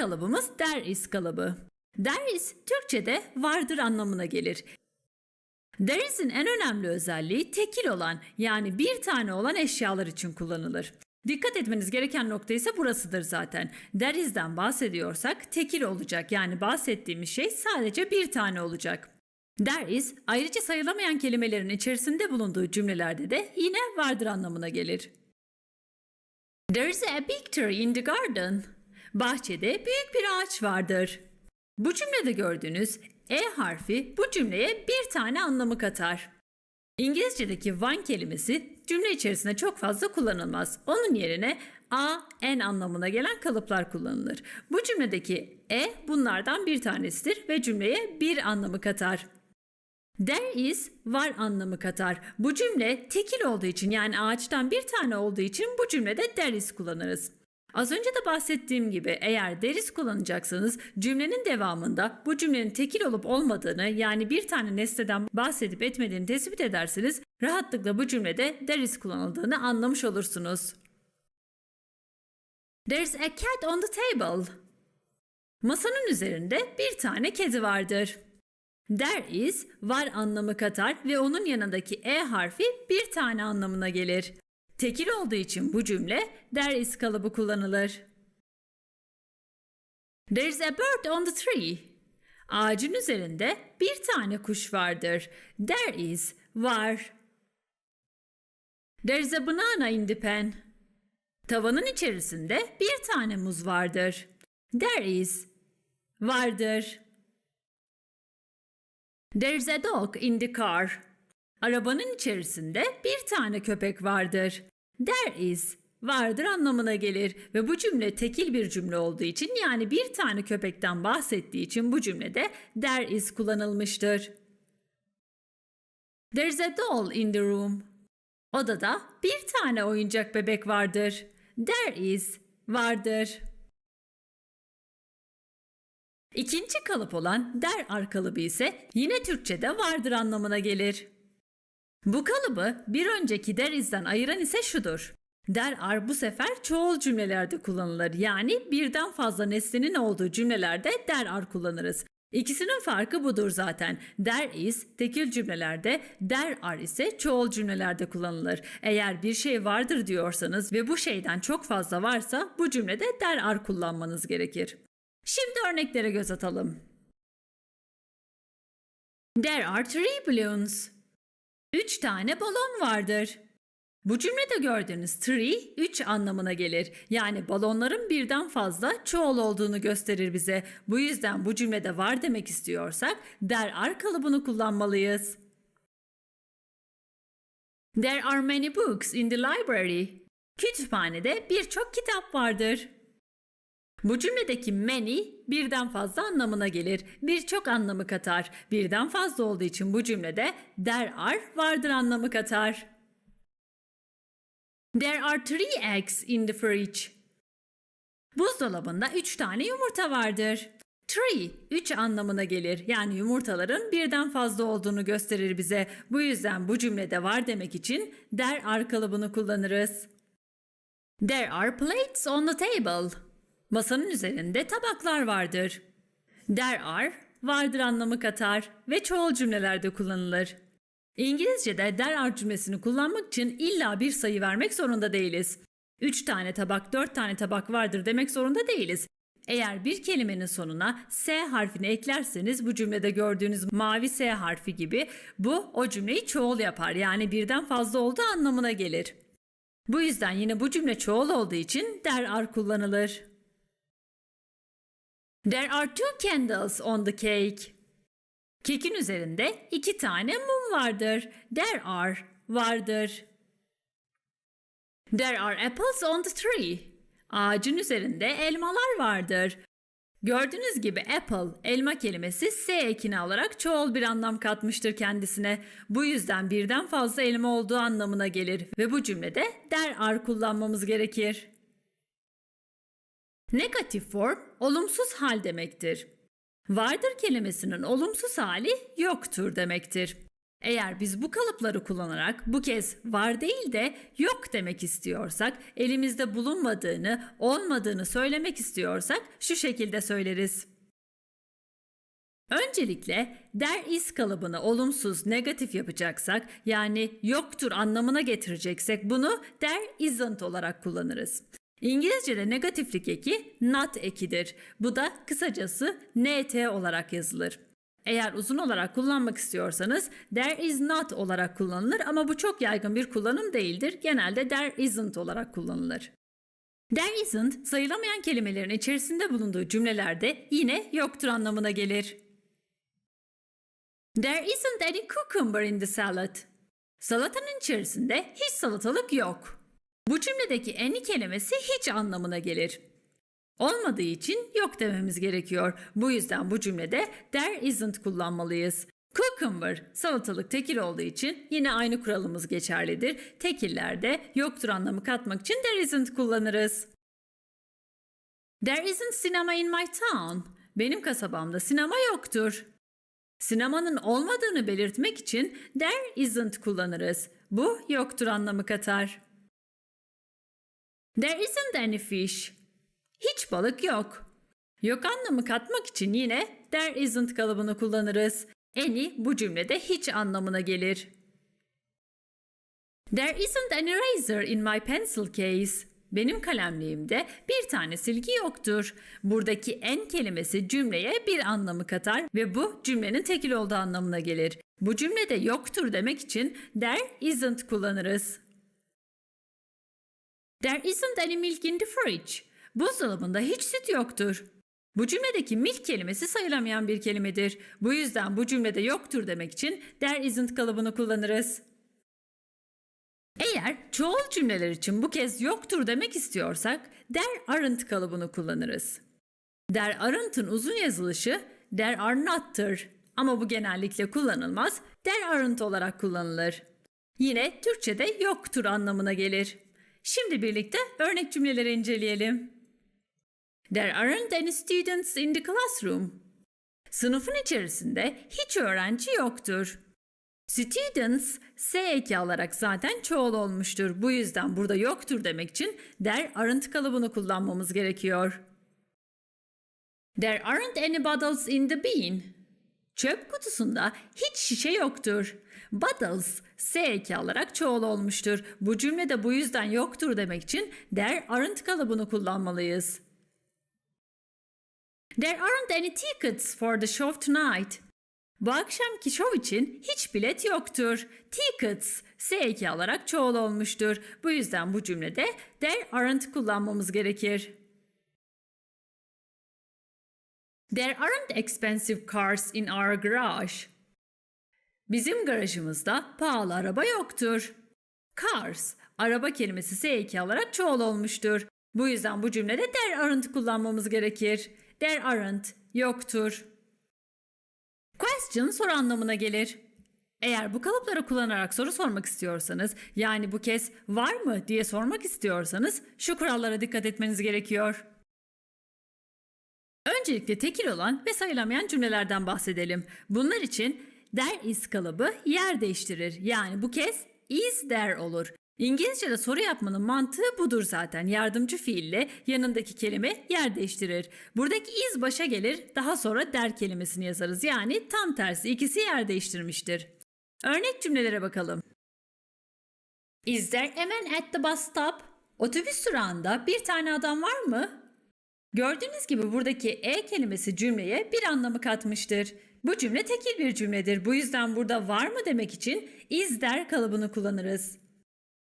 Kalıbımız there is kalıbı. There is Türkçe'de vardır anlamına gelir. There is'in en önemli özelliği tekil olan yani bir tane olan eşyalar için kullanılır. Dikkat etmeniz gereken nokta ise burasıdır zaten. There is'den bahsediyorsak tekil olacak yani bahsettiğimiz şey sadece bir tane olacak. There is ayrıca sayılamayan kelimelerin içerisinde bulunduğu cümlelerde de yine vardır anlamına gelir. There is a big tree in the garden. Bahçede büyük bir ağaç vardır. Bu cümlede gördüğünüz e harfi bu cümleye bir tane anlamı katar. İngilizce'deki one kelimesi cümle içerisinde çok fazla kullanılmaz. Onun yerine a, en anlamına gelen kalıplar kullanılır. Bu cümledeki e bunlardan bir tanesidir ve cümleye bir anlamı katar. There is var anlamı katar. Bu cümle tekil olduğu için yani ağaçtan bir tane olduğu için bu cümlede there is kullanırız. Az önce de bahsettiğim gibi eğer is kullanacaksanız cümlenin devamında bu cümlenin tekil olup olmadığını yani bir tane nesneden bahsedip etmediğini tespit ederseniz rahatlıkla bu cümlede is kullanıldığını anlamış olursunuz. There's a cat on the table. Masanın üzerinde bir tane kedi vardır. There is var anlamı katar ve onun yanındaki e harfi bir tane anlamına gelir. Tekil olduğu için bu cümle there is kalıbı kullanılır. There's a bird on the tree. Ağacın üzerinde bir tane kuş vardır. There is var. There's a banana in the pan. Tavanın içerisinde bir tane muz vardır. There is vardır. There's a dog in the car. Arabanın içerisinde bir tane köpek vardır. There is vardır anlamına gelir ve bu cümle tekil bir cümle olduğu için yani bir tane köpekten bahsettiği için bu cümlede there is kullanılmıştır. There's a doll in the room. Odada bir tane oyuncak bebek vardır. There is vardır. İkinci kalıp olan der ar kalıbı ise yine Türkçe'de vardır anlamına gelir. Bu kalıbı bir önceki der izden ayıran ise şudur. Der ar bu sefer çoğul cümlelerde kullanılır. Yani birden fazla nesnenin olduğu cümlelerde der ar kullanırız. İkisinin farkı budur zaten. Der is tekil cümlelerde, der ar ise çoğul cümlelerde kullanılır. Eğer bir şey vardır diyorsanız ve bu şeyden çok fazla varsa bu cümlede der ar kullanmanız gerekir. Şimdi örneklere göz atalım. There are three balloons. Üç tane balon vardır. Bu cümlede gördüğünüz three, üç anlamına gelir. Yani balonların birden fazla çoğul olduğunu gösterir bize. Bu yüzden bu cümlede var demek istiyorsak there are kalıbını kullanmalıyız. There are many books in the library. Kütüphanede birçok kitap vardır. Bu cümledeki many birden fazla anlamına gelir. Birçok anlamı katar. Birden fazla olduğu için bu cümlede there are vardır anlamı katar. There are three eggs in the fridge. Buzdolabında üç tane yumurta vardır. Three, üç anlamına gelir. Yani yumurtaların birden fazla olduğunu gösterir bize. Bu yüzden bu cümlede var demek için there are kalıbını kullanırız. There are plates on the table. Masanın üzerinde tabaklar vardır. There are vardır anlamı katar ve çoğul cümlelerde kullanılır. İngilizce'de there are cümlesini kullanmak için illa bir sayı vermek zorunda değiliz. 3 tane tabak, 4 tane tabak vardır demek zorunda değiliz. Eğer bir kelimenin sonuna S harfini eklerseniz bu cümlede gördüğünüz mavi S harfi gibi bu o cümleyi çoğul yapar. Yani birden fazla olduğu anlamına gelir. Bu yüzden yine bu cümle çoğul olduğu için there are kullanılır. There are two candles on the cake. Kekin üzerinde iki tane mum vardır. There are vardır. There are apples on the tree. Ağacın üzerinde elmalar vardır. Gördüğünüz gibi apple, elma kelimesi S ekini alarak çoğul bir anlam katmıştır kendisine. Bu yüzden birden fazla elma olduğu anlamına gelir ve bu cümlede there are kullanmamız gerekir. Negatif form olumsuz hal demektir. Vardır kelimesinin olumsuz hali yoktur demektir. Eğer biz bu kalıpları kullanarak bu kez var değil de yok demek istiyorsak, elimizde bulunmadığını, olmadığını söylemek istiyorsak şu şekilde söyleriz. Öncelikle there is kalıbını olumsuz, negatif yapacaksak yani yoktur anlamına getireceksek bunu there isn't olarak kullanırız. İngilizce'de negatiflik eki not ekidir. Bu da kısacası nt olarak yazılır. Eğer uzun olarak kullanmak istiyorsanız there is not olarak kullanılır ama bu çok yaygın bir kullanım değildir. Genelde there isn't olarak kullanılır. There isn't sayılamayan kelimelerin içerisinde bulunduğu cümlelerde yine yoktur anlamına gelir. There isn't any cucumber in the salad. Salatanın içerisinde hiç salatalık yok. Bu cümledeki any kelimesi hiç anlamına gelir. Olmadığı için yok dememiz gerekiyor. Bu yüzden bu cümlede there isn't kullanmalıyız. Cucumber, salatalık tekil olduğu için yine aynı kuralımız geçerlidir. Tekillerde yoktur anlamı katmak için there isn't kullanırız. There isn't cinema in my town. Benim kasabamda sinema yoktur. Sinemanın olmadığını belirtmek için there isn't kullanırız. Bu yoktur anlamı katar. There isn't any fish. Hiç balık yok. Yok anlamı katmak için yine there isn't kalıbını kullanırız. Any bu cümlede hiç anlamına gelir. There isn't any razor in my pencil case. Benim kalemliğimde bir tane silgi yoktur. Buradaki en kelimesi cümleye bir anlamı katar ve bu cümlenin tekil olduğu anlamına gelir. Bu cümlede yoktur demek için there isn't kullanırız. There isn't any milk in the fridge. Buzdolabında hiç süt yoktur. Bu cümledeki milk kelimesi sayılamayan bir kelimedir. Bu yüzden bu cümlede yoktur demek için there isn't kalıbını kullanırız. Eğer çoğul cümleler için bu kez yoktur demek istiyorsak there aren't kalıbını kullanırız. There aren't'ın uzun yazılışı there are not'tır. Ama bu genellikle kullanılmaz. There aren't olarak kullanılır. Yine Türkçe'de yoktur anlamına gelir. Şimdi birlikte örnek cümleleri inceleyelim. There aren't any students in the classroom. Sınıfın içerisinde hiç öğrenci yoktur. Students S eki alarak zaten çoğul olmuştur. Bu yüzden burada yoktur demek için there aren't kalıbını kullanmamız gerekiyor. There aren't any bottles in the bin. Çöp kutusunda hiç şişe yoktur. Bottles S eki alarak çoğul olmuştur. Bu cümlede bu yüzden yoktur demek için there aren't kalıbını kullanmalıyız. There aren't any tickets for the show tonight. Bu akşamki şov için hiç bilet yoktur. Tickets S eki alarak çoğul olmuştur. Bu yüzden bu cümlede there aren't kullanmamız gerekir. There aren't expensive cars in our garage. Bizim garajımızda pahalı araba yoktur. Cars, araba kelimesi S eki alarak çoğul olmuştur. Bu yüzden bu cümlede there aren't kullanmamız gerekir. There aren't, yoktur. Question soru anlamına gelir. Eğer bu kalıpları kullanarak soru sormak istiyorsanız, yani bu kez var mı diye sormak istiyorsanız şu kurallara dikkat etmeniz gerekiyor. Öncelikle tekil olan ve sayılamayan cümlelerden bahsedelim. Bunlar için there is kalıbı yer değiştirir. Yani bu kez is there olur. İngilizce'de soru yapmanın mantığı budur zaten. Yardımcı fiille yanındaki kelime yer değiştirir. Buradaki is başa gelir, daha sonra der kelimesini yazarız. Yani tam tersi ikisi yer değiştirmiştir. Örnek cümlelere bakalım. Is there a man at the bus stop? Otobüs durağında bir tane adam var mı? Gördüğünüz gibi buradaki e kelimesi cümleye bir anlamı katmıştır. Bu cümle tekil bir cümledir. Bu yüzden burada var mı demek için is there kalıbını kullanırız.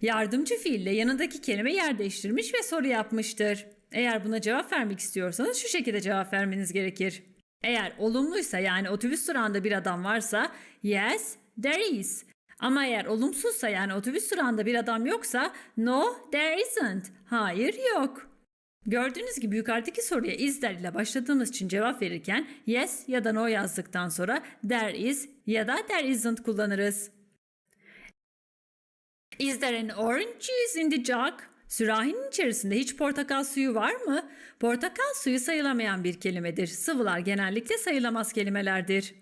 Yardımcı fiille yanındaki kelime yer değiştirmiş ve soru yapmıştır. Eğer buna cevap vermek istiyorsanız şu şekilde cevap vermeniz gerekir. Eğer olumluysa yani otobüs durağında bir adam varsa yes, there is. Ama eğer olumsuzsa yani otobüs durağında bir adam yoksa no, there isn't. Hayır yok. Gördüğünüz gibi yukarıdaki soruya is there ile başladığımız için cevap verirken yes ya da no yazdıktan sonra there is ya da there isn't kullanırız. Is there an orange juice in the jug? Sürahinin içerisinde hiç portakal suyu var mı? Portakal suyu sayılamayan bir kelimedir. Sıvılar genellikle sayılamaz kelimelerdir.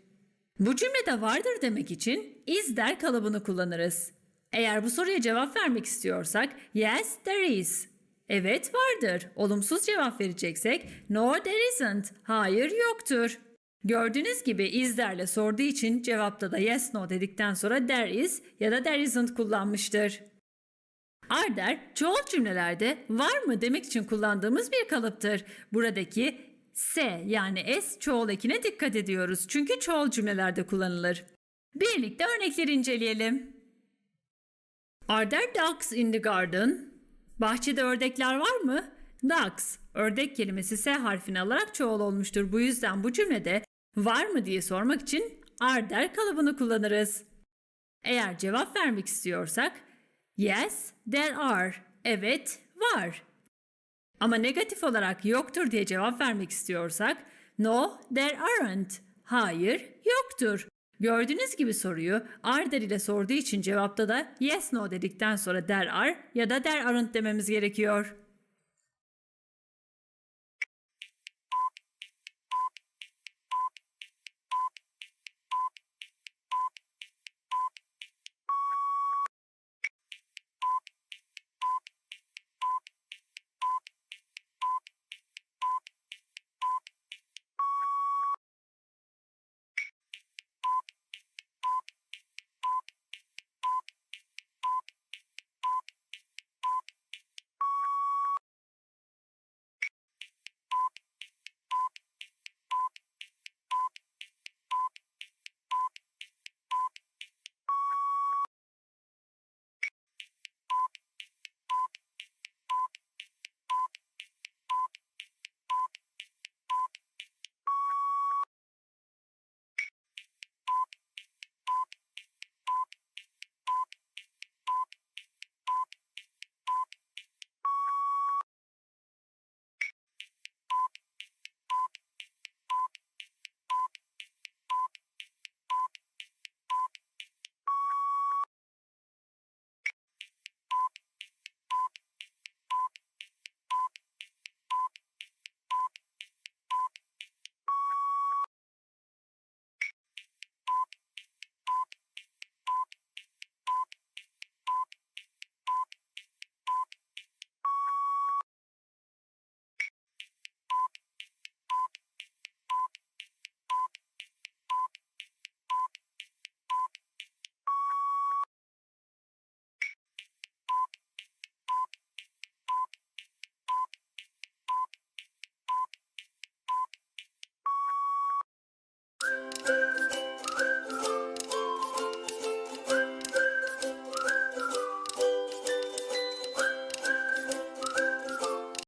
Bu cümlede vardır demek için is der kalıbını kullanırız. Eğer bu soruya cevap vermek istiyorsak yes there is. Evet vardır. Olumsuz cevap vereceksek no there isn't. Hayır yoktur. Gördüğünüz gibi is derle sorduğu için cevapta da yes no dedikten sonra there is ya da there isn't kullanmıştır. Are der çoğul cümlelerde var mı demek için kullandığımız bir kalıptır. Buradaki S yani S çoğul ekine dikkat ediyoruz çünkü çoğul cümlelerde kullanılır. Birlikte örnekleri inceleyelim. Are there ducks in the garden? Bahçede ördekler var mı? Ducks, ördek kelimesi S harfini alarak çoğul olmuştur. Bu yüzden bu cümlede var mı diye sormak için are der kalıbını kullanırız. Eğer cevap vermek istiyorsak yes, there are. Evet, var. Ama negatif olarak yoktur diye cevap vermek istiyorsak no, there aren't. Hayır, yoktur. Gördüğünüz gibi soruyu are der ile sorduğu için cevapta da yes no dedikten sonra there are ya da there aren't dememiz gerekiyor.